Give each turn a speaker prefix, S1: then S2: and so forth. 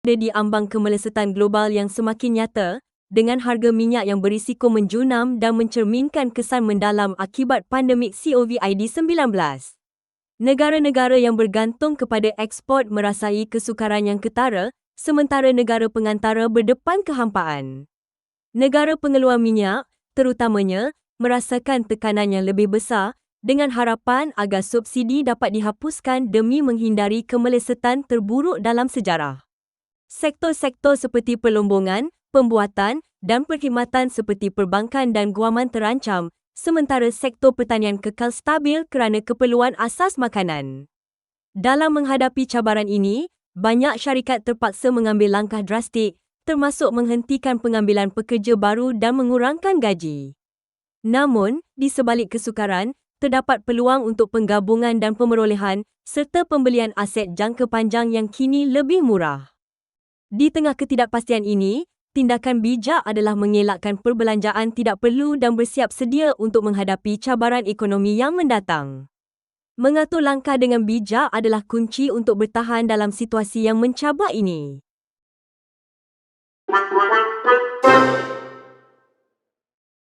S1: berada di ambang kemelesetan global yang semakin nyata, dengan harga minyak yang berisiko menjunam dan mencerminkan kesan mendalam akibat pandemik COVID-19. Negara-negara yang bergantung kepada ekspor merasai kesukaran yang ketara, sementara negara pengantara berdepan kehampaan. Negara pengeluar minyak, terutamanya, merasakan tekanan yang lebih besar dengan harapan agar subsidi dapat dihapuskan demi menghindari kemelesetan terburuk dalam sejarah. Sektor-sektor seperti perlombongan, pembuatan dan perkhidmatan seperti perbankan dan guaman terancam, sementara sektor pertanian kekal stabil kerana keperluan asas makanan. Dalam menghadapi cabaran ini, banyak syarikat terpaksa mengambil langkah drastik, termasuk menghentikan pengambilan pekerja baru dan mengurangkan gaji. Namun, di sebalik kesukaran, terdapat peluang untuk penggabungan dan pemerolehan serta pembelian aset jangka panjang yang kini lebih murah. Di tengah ketidakpastian ini, tindakan bijak adalah mengelakkan perbelanjaan tidak perlu dan bersiap sedia untuk menghadapi cabaran ekonomi yang mendatang. Mengatur langkah dengan bijak adalah kunci untuk bertahan dalam situasi yang mencabar ini.